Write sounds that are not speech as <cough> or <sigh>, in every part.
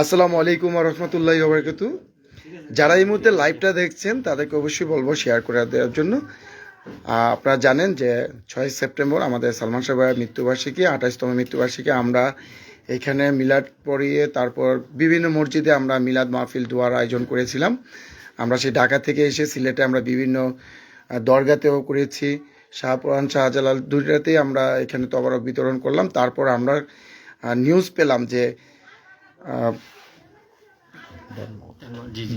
আসসালামু আলাইকুম রহমতুল্লাহ বরকাতু। যারা এই মুহূর্তে লাইভটা দেখছেন, তাদেরকে অবশ্যই বলব শেয়ার করে দেওয়ার জন্য। আপনারা জানেন যে ছয় সেপ্টেম্বর আমাদের সালমান সাহেবের মৃত্যুবার্ষিকী আঠাশতম মৃত্যুবার্ষিকী। আমরা এখানে মিলাদ পড়িয়ে তারপর বিভিন্ন মসজিদে আমরা মিলাদ মাহফিল দোয়ার আয়োজন করেছিলাম। আমরা সেই ঢাকা থেকে এসে সিলেটে আমরা বিভিন্ন দরগাতেও করেছি। শাহপুরান শাহজালাল দুইটাতেই আমরা এখানে তবরক বিতরণ করলাম। তারপর আমরা নিউজ পেলাম যে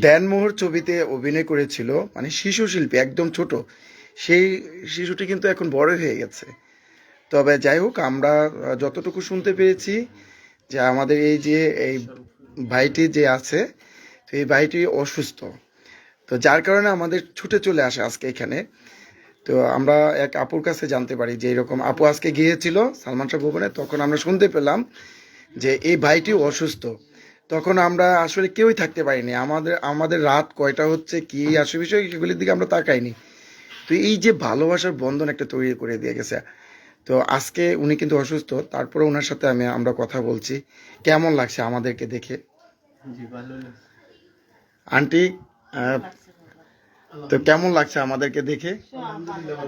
দেনমোহর ছবিতে অভিনয় করেছিল মানে শিশু শিল্পী, একদম ছোট। সেই শিশুটি কিন্তু এখন বড় হয়ে গেছে। তবে যাই হোক, আমরা যতটুকু শুনতে পেরেছি যে আমাদের এই যে, এই ভাইটি যে আছে, তো এই ভাইটি অসুস্থ। তো যার কারণে আমাদের ছুটে চলে আসে আজকে এখানে। তো আমরা এক আপুর কাছে জানতে পারি যে এরকম আপু আজকে গিয়েছিল সালমান শাহ ভবনে, তখন আমরা শুনতে পেলাম যে এই ভাইটি অসুস্থ। তখন আমরা আসলে কেউই থাকতে পারিনি। আমাদের আমাদের রাত কয়টা হচ্ছে কি আসে বিষয় সেগুলির দিকে আমরা তাকাইনি। তো এই যে ভালোবাসার বন্ধন একটা তৈরি করে দিয়ে গেছে। তো আজকে উনি কিন্তু অসুস্থ তারপরে ওনার সাথে আমি আমরা কথা বলছি। কেমন লাগছে আমাদেরকে দেখে? আন্টি তো কেমন লাগছে আমাদেরকে দেখে?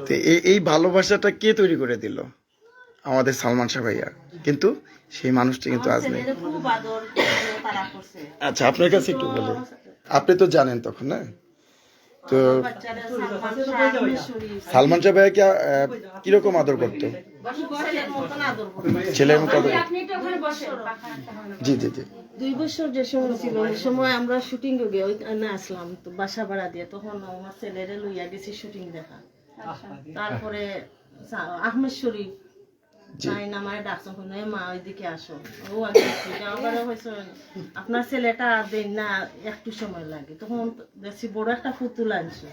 তো এই এই ভালোবাসাটা কে তৈরি করে দিল? আমাদের সালমান শাহ ভাইয়া। কিন্তু সেই মানুষটি কিন্তু আজ নেই। ছেলেদের খুব আদর করে তারা করছে। আচ্ছা আপনার কাছে একটু বলে। আপনি তো জানেন তখন না? তো সালমান শাহ, সালমান শাহ ভাইয়াকে কীরকম আদর করতো? ছেলের। মতো আদর জি জি জি। দুই বছর যে সময় ছিল ওই সময় আমরা শুটিং গিয়ে না আসলাম তো বাসা ভাড়া দিয়ে। তখন আমার ছেলেরে লইয়া গেছি শুটিং দেখা। তারপরে সা- আহমেদ শরীফ মা ওইদিকে আসো। ও হয়েছে আপনার ছেলেটা দেন না একটু সময় লাগে। তখন দেখছি বড় একটা পুতুল আনছে।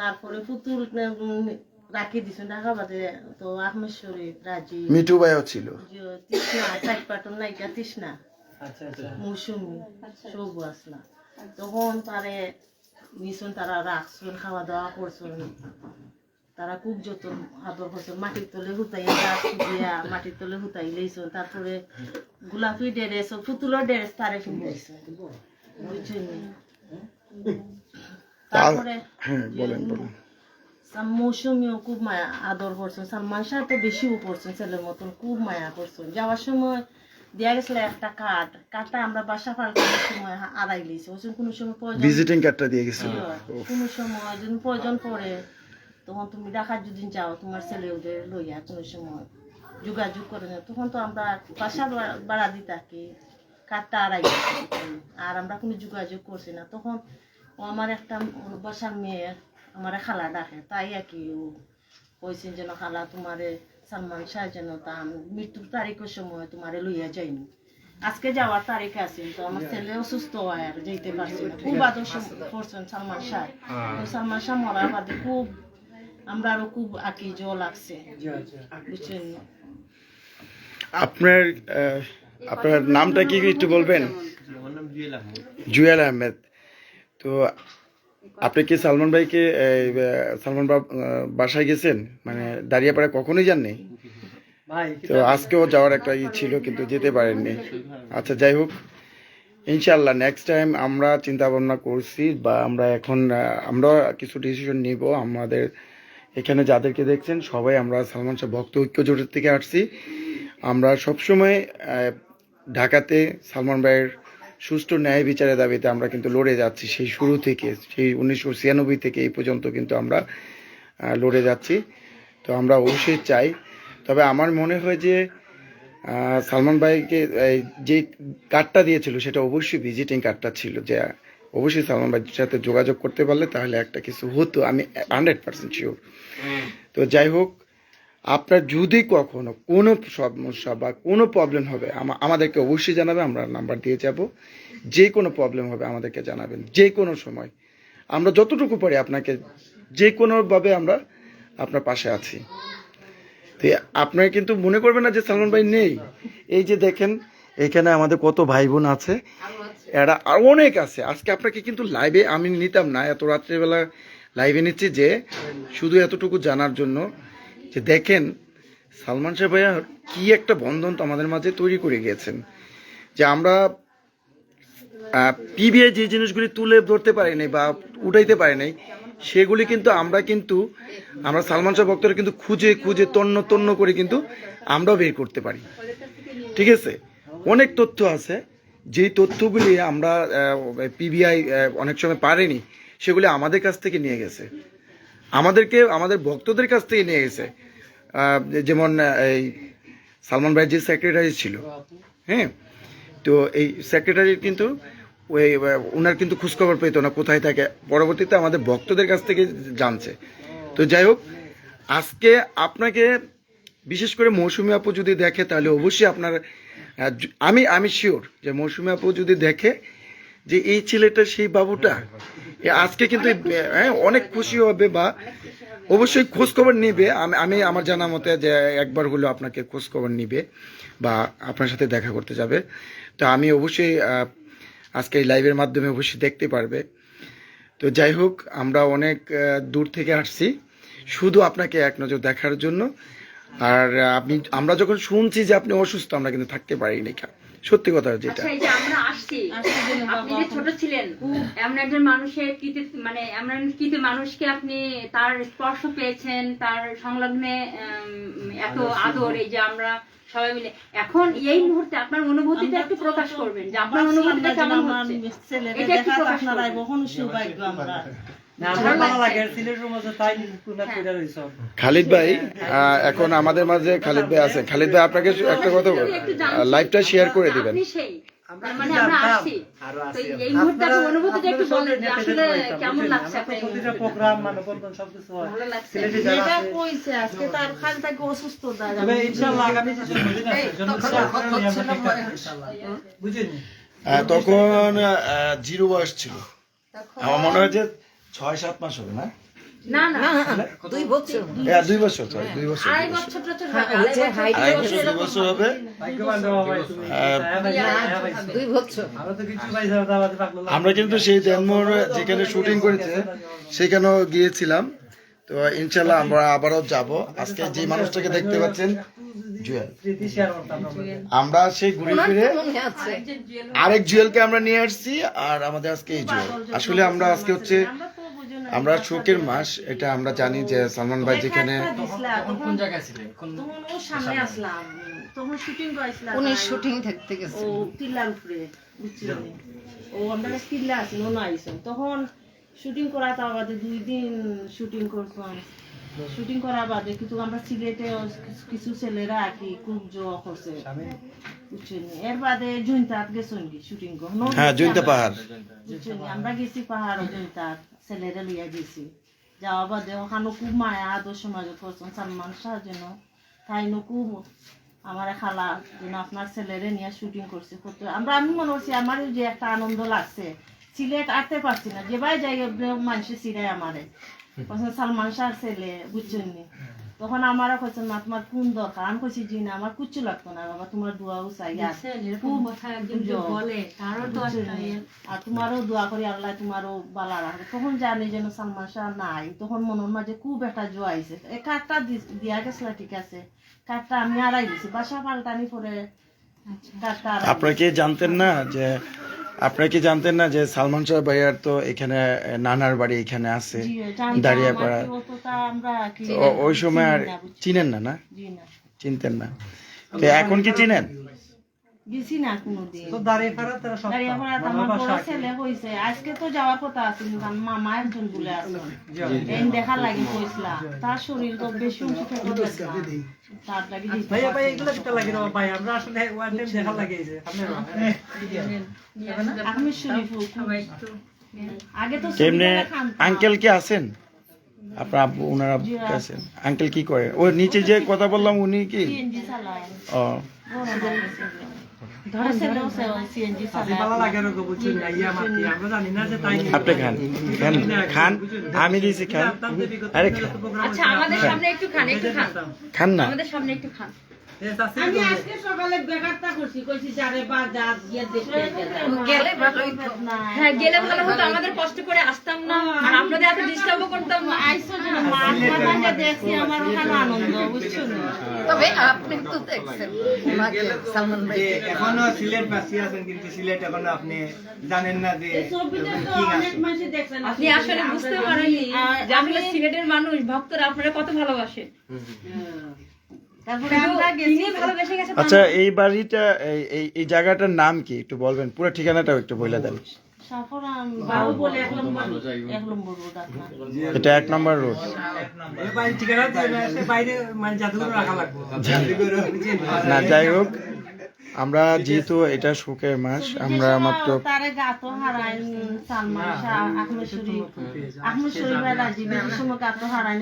তারপরে পুতুল রাখি দিছেন ঢাকা বাদে তো আহমেদ শরীফ রাজি। মিঠু ভাইও ছিল। তৃষ্ণা পাটন নায়িকা তৃষ্ণা। আচ্ছা আচ্ছা। মৌসুমি সবু আসলা। তখন তারে নিছুন তারা রাখছুন খাওয়া দাওয়া করছুন। তারা খুব যতন আদর করছেন মাটির তলে হুতাইয়া গাছ দিয়া মাটির তলে হুতাই লইছুন তারপরে গোলাপি ড্রেস পুতুলের ড্রেস তারে কিনতেছে বুঝছেন তারপরে হ্যাঁ বলেন বলেন। মৌসুমিও খুব মায়া আদর করছেন সালমান শাহ তো বেশিও করছেন ছেলের মতন খুব মায়া করছেন যাওয়ার সময় দেয়া গেছিল একটা কার্ড কার্ডটা আমরা বাসা পাল্টানোর সময় আড়াই লিয়েছি ওই কোনো সময় প্রয়োজন ভিজিটিং কার্ডটা দিয়ে গেছিল। কোনো সময় যদি প্রয়োজন পড়ে তখন তুমি ঢাকা যদি যাও তোমার ছেলে ওদের লইয়া কোনো সময় যোগাযোগ করে না তখন তো আমরা বাসা ভাড়া দিই থাকি কার্ডটা আড়াই আর আমরা কোনো যোগাযোগ করছি না। তখন ও আমার একটা বাসার মেয়ে আমার খালা ডাকে। তাই আর কি ও কইছেন যেন খালা তোমারে সালমান শাহ যেন তা মৃত্যুর তারিখের সময় তোমারে লইয়া যাইনি আজকে যাওয়ার তারিখ আছে তো আমার ছেলে অসুস্থ হয় আর যেতে পারছে না। খুব আদর্শ করছেন সালমান শাহ। তো সালমান শাহ মরার বাদে খুব আমরা আরও খুব আকি জল লাগছে বুঝছেন? আপনার আপনার নামটা কি একটু বলবেন? জুয়েল আহমেদ। তো আপনি কি সালমান ভাইকে সালমান বাব বাসায় গেছেন? মানে দাঁড়িয়ে কখনোই যাননি? তো আজকেও যাওয়ার একটা ই ছিল কিন্তু যেতে পারেননি। আচ্ছা যাই হোক। ইনশাল্লাহ নেক্সট টাইম আমরা চিন্তা ভাবনা করছি বা আমরা এখন আমরা কিছু ডিসিশন নিব। আমাদের এখানে যাদেরকে দেখছেন, সবাই আমরা সালমান শাহ ভক্ত ঐক্য জোটের থেকে আসছি। আমরা সবসময় ঢাকাতে সালমান ভাইয়ের সুষ্ঠু ন্যায় বিচারের দাবিতে আমরা কিন্তু লড়ে যাচ্ছি। সেই শুরু থেকে, সেই উনিশশো ছিয়ানব্বই থেকে এই পর্যন্ত কিন্তু আমরা লড়ে যাচ্ছি। তো আমরা অবশ্যই চাই। তবে আমার মনে হয় যে সালমান ভাইকে যে কার্ডটা দিয়েছিল, সেটা অবশ্যই ভিজিটিং কার্ডটা ছিল। যে অবশ্যই সালমান ভাইয়ের সাথে যোগাযোগ করতে পারলে তাহলে একটা কিছু হতো আমি হান্ড্রেড পার্সেন্ট শিওর তো যাই হোক আপনার যদি কখনো কোনো সমস্যা বা কোনো প্রবলেম হবে আমাদেরকে অবশ্যই জানাবে আমরা নাম্বার দিয়ে যাব। যে কোনো প্রবলেম হবে আমাদেরকে জানাবেন যে কোনো সময়। আমরা যতটুকু পারি আপনাকে যে কোনোভাবে আমরা আপনার পাশে আছি। তো আপনারা কিন্তু মনে করবেন না যে সালমান ভাই নেই। এই যে দেখেন এখানে আমাদের কত ভাই বোন আছে। এরা আর অনেক আছে। আজকে আপনাকে কিন্তু লাইভে আমি নিতাম না এত রাত্রেবেলা লাইভে নিচ্ছি যে শুধু এতটুকু জানার জন্য যে দেখেন সালমান শাহ ভাইয়া কি একটা বন্ধন তো আমাদের মাঝে তৈরি করে গিয়েছেন। যে আমরা পিবিআই যে জিনিসগুলি তুলে ধরতে পারি নাই বা উঠাইতে পারি নাই সেগুলি কিন্তু আমরা কিন্তু আমরা সালমান শাহ ভক্তরা কিন্তু খুঁজে খুঁজে তন্ন তন্ন করে কিন্তু আমরাও বের করতে পারি। ঠিক আছে? অনেক তথ্য আছে। যেই তথ্যগুলি আমরা পিবিআই অনেক সময় পারেনি, সেগুলি আমাদের কাছ থেকে নিয়ে গেছে। আমাদেরকে, আমাদের ভক্তদের কাছ থেকে নিয়ে গেছে। যেমন এই সালমান ভাইয়ের যে সেক্রেটারি ছিল হ্যাঁ তো এই সেক্রেটারির কিন্তু, ওই ওনার কিন্তু খোঁজখবর পেতো না কোথায় থাকে। পরবর্তীতে আমাদের ভক্তদের কাছ থেকে জানছে। তো যাই হোক, আজকে আপনাকে বিশেষ করে মৌসুমি আপু যদি দেখে তাহলে অবশ্যই আপনার আমি আমি শিওর যে মৌসুমি আপু যদি দেখে যে এই ছেলেটা সেই বাবুটা আজকে কিন্তু হ্যাঁ, অনেক খুশি হবে বা অবশ্যই খোঁজ খবর নিবে। আমি আমি আমার জানা মতে যে একবার হলেও আপনাকে খোঁজ খবর নিবে বা আপনার সাথে দেখা করতে যাবে। তো আমি অবশ্যই আজকে এই লাইভের মাধ্যমে অবশ্যই দেখতে পারবে। তো যাই হোক আমরা অনেক দূর থেকে আসছি। শুধু আপনাকে এক নজর দেখার জন্য। আর আপনি আমরা যখন শুনছি যে আপনি অসুস্থ আমরা কিন্তু থাকতে পারিনি সত্যি কথা যেটা। আচ্ছা এই যে আমরা আসছি আসছি আপনি যে ছোট ছিলেন এমন একজন মানুষের কৃতি মানে এমন কৃতি মানুষকে আপনি তার স্পর্শ পেয়েছেন তার সংলগ্নে এত আদর এই যে আমরা সবাই মিলে। এখন এই মুহূর্তে আপনার অনুভূতিটা একটু প্রকাশ করবেন যে আপনার অনুভূতিটা কেমন হচ্ছে? এটা একটু প্রকাশ করবেন। রইছ। খালিদ ভাই এখন আমাদের মাঝে খালিদ ভাই আছে। খালিদ ভাই আপনাকে একটা কথা লাইভটা শেয়ার করে আপনি দিবেন। মানে হয়। তখন জিরো বয়স ছিল। আমার মনে হয় যে ছয় সাত মাস হবে না? না না। দুই বছর। হ্যাঁ, দুই বছর sorry, দুই বছর আড়াই হবে, আড়াই দুই হবে হ্যাঁ। হ্যাঁ হ্যাঁ দুই বছর আমরা তো কিছু পাইছি না দাবাতে পাকলো আমরা কিন্তু সেই জন্মর যেখানে শুটিং করেছে সেখানেও গিয়েছিলাম। তো ইনশাল্লাহ আমরা আবারও যাব। আজকে যে মানুষটাকে দেখতে পাচ্ছেন জুয়েল। আমরা সেই ঘুরে ফিরে আরেক জুয়েলকে আমরা নিয়ে আসছি আর আমাদের আজকে এই জুয়েল। আসলে আমরা আজকে হচ্ছে আমরা শোকের মাস এটা আমরা জানি যে সালমান ভাই যেখানে কোন জায়গায় ছিলেন? তখন ও সামনে আসলাম। তখন শুটিং উনি শুটিং থাকতে ও টিল্লার উপরে ও আমরা টিল্লা আছে ও না আইসেন। তখন শুটিং করা তার বাদে দুই দিন শুটিং করতাম। শুটিং করার বাদে কিন্তু আমরা সিলেটে কিছু- ছেলেরা আর কি খুব জোয়া করছে। বুঝছেন? এর বাদে জুনতাত গেছেন কি শুটিং করো হ্যাঁ জৈন্তা পাহাড়। আমরা গেছি পাহাড় জুনতাত। ছেলেরা লইয়া গেছি। যাওয়া বাদে ওখানে খুব মায়া আদর সমাজে করছেন সালমান শাহ যেন। তাই খুব আমার খালা যেন আপনার ছেলেরে নিয়ে শুটিং করছে। কত আমরা আমি মনে করছি আমার যে একটা আনন্দ লাগছে। সিলেট আটতে পারছি না। যে ভাই যাই মানুষের সিরাই আমারে। <laughs> সালমান শাহ ছেলে বুঝছেন নি? তখন আমারও কইছেন না তোমার কোন দরকার? আমি কইছি জি না আমার কুচ্ছু লাগতো না বাবা তোমার দোয়াও চাই আর আর তোমারও দোয়া করি আল্লাহ তোমারও বালা রাখবে। তখন জানি যেন সালমান শাহ নাই। তখন মনের মাঝে খুব একটা জোয়া আইছে দি- দিয়া গেছিল ঠিক আছে। কাঠটা আমি আড়াই দিছি। বাসা পাল্টানি পরে আপনারা কি জানতেন না যে আপনারা কি জানতেন না যে সালমান শাহ ভাইয়ার তো এখানে নানার বাড়ি এখানে আছে দাঁড়িয়ে পড়া ওই সময় আর। চিনেন না না? চিনতেন না। এখন কি চিনেন? গেছি না কোনোদিন। তো দাঁড়িয়ে ফেরা তারা সব দাঁড়িয়ে পড়া আমার বড় ছেলে হইছে। আজকে তো যাওয়ার কথা আছে মামা একজন বলে আছে এই দেখা লাগি কইছিলা। তার শরীর তো বেশি অংশ থেকে তার লাগি ভাইয়া ভাই এগুলো কিটা লাগে রে ভাই। আমরা আসলে ওয়ান টাইম দেখা লাগিয়েছে আপনারা না। আমি শরীফ আগে তো তেমনি আঙ্কেল কি আছেন? আপনার আব্বু ওনার আব্বু কি আছেন? আঙ্কেল কি করে? ও নিচে যে কথা বললাম উনি কি? ও। আপনি খান খান খান আমি দিয়েছি খান। আরে খান। আচ্ছা আমাদের খান একটু খান। খান না। আমাদের সামনে একটু খান। আমি আজকে সকালে বেকারটা করছি কইছি যারে বা গিয়ে দেখতে গেলে হ্যাঁ গেলে ভালো হতো আমাদের কষ্ট করে আসতাম না আর আপনাদের এত ডিস্টার্বও করতাম আইসো যেন মাছ মাথাকে দেখছি আমার ওখানে আনন্দ বুঝছ তবে আপনি তো দেখছেন। সালমান ভাই এখনও সিলেট বাসী আছেন কিন্তু সিলেট এখনও আপনি জানেন না যে আপনি আসলে বুঝতে পারেননি যে আসলে সিলেটের মানুষ ভক্তরা আপনারা কত ভালোবাসে আচ্ছা এই বাড়িটা এই- এই এই জায়গাটার নাম কি? একটু বলবেন পুরো ঠিকানাটাও একটু বলে দেন এটা এক নম্বর রোড। এ বাইরে ঠিকানা দিয়ে না, সে বাইরে মানে জাদুঘর রাখা লাগবে। না যাই হোক আমরা যেহেতু এটা শোকের মাস আমরা মাত্র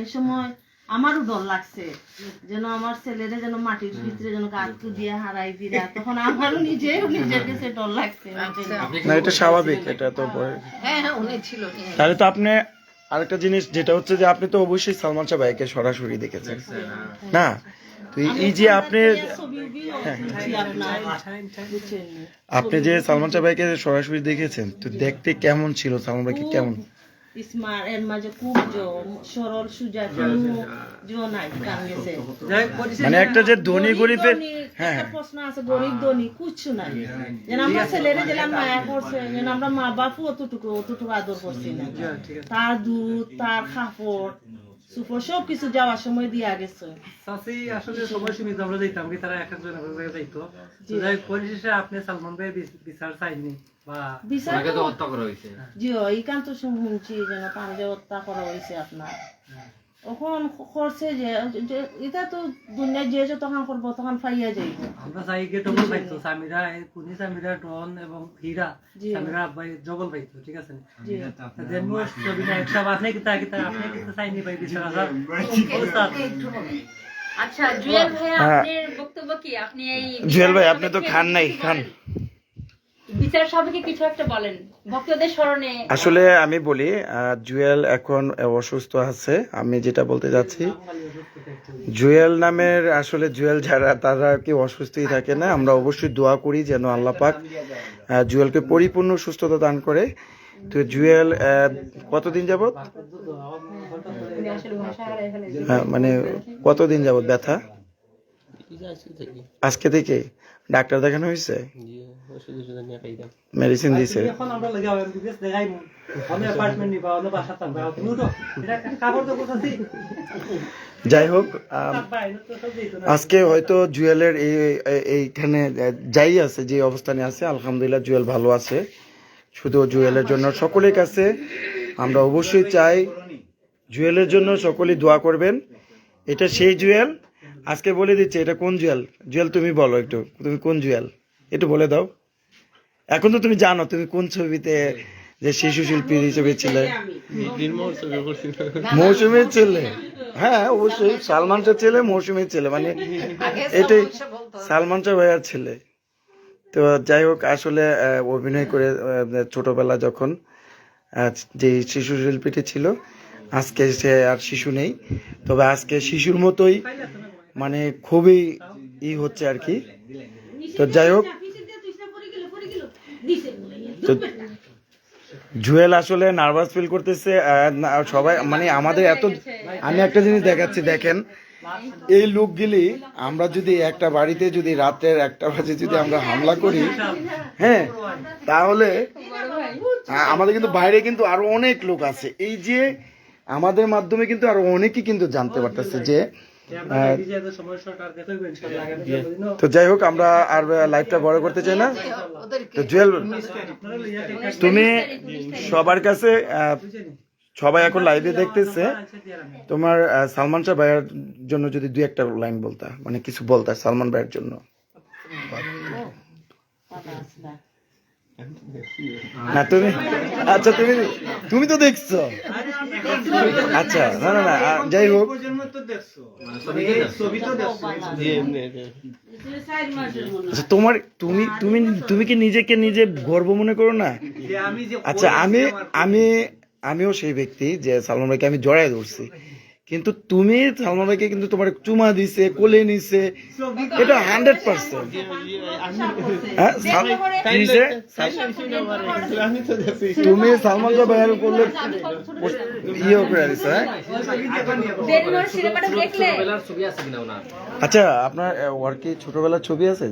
সময় আমারও ডর লাগছে যেন আমার ছেলেরে যেন মাটির ভিতরে যেন গাত দিয়ে হারাই দিরা তখন আমারও নিজেও নিজের কাছে ডর লাগছে না এটা স্বাভাবিক এটা তো ভয়- হ্যাঁ হ্যাঁ উনি ছিল হ্যাঁ। তাহলে তো আপনি আরেকটা জিনিস যেটা হচ্ছে যে আপনি তো অবশ্যই সালমান শাহ ভাইকে সরাসরি দেখেছেন। না? তো এই- যে আপনি বুঝছেন। আপনি যে সালমান শাহ ভাইকে সরাসরি দেখেছেন তো দেখতে কেমন ছিল? সালমান ভাইকে কেমন? এর মাঝে খুব সরল সুজা কোনো জো নাই কান গেছে যাই হোক, পরিশেষে মানে একটা যে ধনী গরিবের হ্যাঁ প্রশ্ন আছে গরিব ধনী কিছু নাই। যেন আমরা ছেলেরে যেলাম মায়া করছে যেন আমরা মা বাপু অতটুকু অতটুকু আদর করছি না। তার দুধ তার কাপড় সুপর সব কিছু যাওয়ার সময় দিয়া গেছে। সাসি আসলে সময় সীমিত আমরা যাইতাম কি তারা এক একজন এক এক জায়গায় যাইতো যাই পরিশেষে আপনি সালমান ভাই বিচ- বিচার চাইনি বা বিচার জি এই কান তো শুনছি যেন হত্যা করা হয়েছে আপনার। এখন করছে যে যে- এটা তো দুনিয়া যে যে তখন করব তখন ফাইয়া যাইব। আমরা চাই গিয়ে ডবল পাইতো সামিরা এই কুনি সামিরা টন এবং হীরা সামিরা ভাই জবল পাইতো ঠিক আছে জি। দেন মোস্ট ছবি না একটা আপনি কিতা কিতা আপনি কিতা চাইনি ভাই বিচার আসার আচ্ছা জুয়েল ভাই হ্যাঁ। আপনার বক্তব্য কি? আপনি এই জুয়েল ভাই আপনি তো খান নাই খান। সভাকে কিছু একটা বলেন। ভক্তদের স্মরণে আসলে আমি বলি জুয়েল এখন অসুস্থ আছে। আমি যেটা বলতে যাচ্ছি জুয়েল নামের আসলে জুয়েল যারা তারা কি অসুস্থই থাকে না। আমরা অবশ্যই দোয়া করি যেন আল্লাহ পাক জুয়েলকে পরিপূর্ণ সুস্থতা দান করে। তো জুয়েল কতদিন হ্যাঁ, মানে কতদিন যাবত ব্যথা? আজকে থেকে? ডাক্তার দেখানো হয়েছে? মেডিসিন দিছে। এখন আমরা লাগা বিদেশ দেখাই অন্য অ্যাপার্টমেন্ট নিবা অন্য বাসা থাকবা। তুমি উঠো। এটা কাপড় তো কোথাছি যাই হোক তো আজকে হয়তো জুয়েলের এই এই- এইখানে যাই আছে যে অবস্থানে আছে আলহামদুলিল্লাহ জুয়েল ভালো আছে। শুধু জুয়েলের জন্য সকলের কাছে আমরা অবশ্যই চাই জুয়েলের জন্য সকলেই দোয়া করবেন। এটা সেই জুয়েল। আজকে বলে দিচ্ছে এটা কোন জুয়েল? জুয়েল তুমি বলো একটু। তুমি কোন জুয়েল? একটু বলে দাও। এখন তো তুমি জানো তুমি কোন ছবিতে যে শিশু শিল্পী হিসেবে ছিলে? মৌসুমীর ছেলে? হ্যাঁ অবশ্যই সালমান শাহ ছেলে মৌসুমীর ছেলে মানে এটাই সালমান শাহ ভাইয়ার ছেলে। তো যাই হোক আসলে অভিনয় করে ছোটবেলা যখন যে শিশু শিল্পীটি ছিল আজকে সে আর শিশু নেই। তবে আজকে শিশুর মতোই মানে খুবই ই হচ্ছে আর কি। তো যাই হোক জুয়েল আসলে নার্ভাস ফিল করতেছে সবাই মানে আমাদের এত আমি একটা জিনিস দেখাচ্ছি, দেখেন। এই লোকগুলি, আমরা যদি একটা বাড়িতে যদি রাতের একটা বাজে যদি আমরা হামলা করি হ্যাঁ তাহলে আমাদের কিন্তু বাইরে কিন্তু আরও অনেক লোক আছে। এই যে আমাদের মাধ্যমে কিন্তু আরও অনেকেই কিন্তু জানতে পারতেছে যে আগামী দিনও তো যাই হোক আমরা আর লাইফটা বড় করতে চাই না। তো জুয়েল তুমি সবার কাছে সবাই এখন লাইভে দেখতেছে। তোমার সালমান শাহ ভাইয়ের জন্য যদি দুই একটা লাইন বলতা মানে কিছু বলতা সালমান ভাইয়ের জন্য। না তুমি? আচ্ছা তুমি তুমি তো দেখছ। আচ্ছা না না না যাই হোক। আচ্ছা তোমার তুমি তুমি তুমি কি নিজেকে নিজে গর্ব মনে করো না? আচ্ছা আমি আমি আমিও সেই ব্যক্তি যে সালমান ভাইকে আমি জড়াই ধরছি। কিন্তু তুমি সালমান ভাইকে কিন্তু তোমার চুমা দিছে কোলে নিছে। এটা হান্ড্রেড পার্সেন্ট হ্যাঁ হইছে? তুমি সালমান ভাইয়ের করলে ইয়ে করে দিছে হ্যাঁ? আচ্ছা আপনার ওর কি ছোটবেলার ছবি আছে?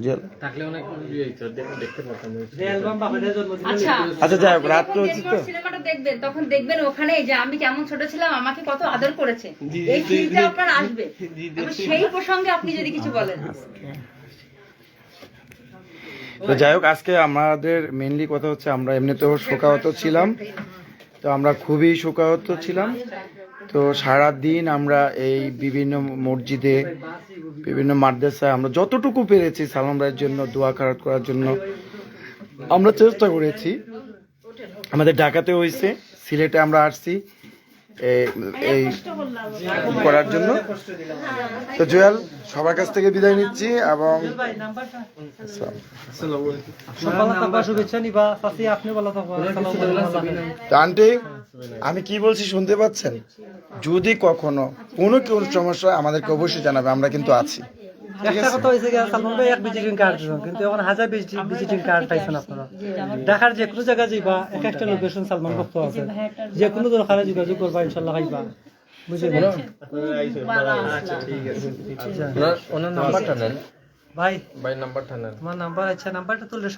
জন্মদিনে আচ্ছা। আচ্ছা যাই হোক রাত তো। দেখবেন তখন দেখবেন ওখানে যে আমি কেমন ছোট ছিলাম আমাকে কত আদর করেছে। এই ফিলটা আপনার আসবে। সেই প্রসঙ্গে আপনি যদি কিছু বলেন। তো যাই হোক আজকে আমাদের মেনলি কথা হচ্ছে আমরা এমনিতেও শোকাহত ছিলাম। তো আমরা খুবই শোকাহত ছিলাম। তো সারা দিন আমরা এই বিভিন্ন মসজিদে বিভিন্ন মাদ্রাসায় আমরা যতটুকু পেরেছি সালাম ভাইয়ের জন্য দোয়া খারাপ করার জন্য আমরা চেষ্টা করেছি। আমাদের ঢাকাতে হয়েছে সিলেটে আমরা আসছি। এই- করার জন্য। তো জয়াল, সবার কাছ থেকে বিদায় নিচ্ছি এবং আন্টি, আমি কি বলছি শুনতে পাচ্ছেন? যদি কখনো কোনো কোন সমস্যা আমাদেরকে অবশ্যই জানাবে, আমরা কিন্তু আছি। একটা কথা হয়েছে সালমান ভাই, এক ভিজিটিং কার্ড কিন্তু এখন হাজার ভিজিটিং কার্ড পাইছেন আপনারা। ঢাকার যে কোনো জায়গায় যাইবা এক একটা লোকেশন সালমান ভক্ত আছে। যে কোনো দরকারে যোগাযোগ করবা ইনশাল্লাহ নেন। ভাই ভাই নাম্বারটা নেন। তোমার নাম্বার আচ্ছা নাম্বারটা তুললে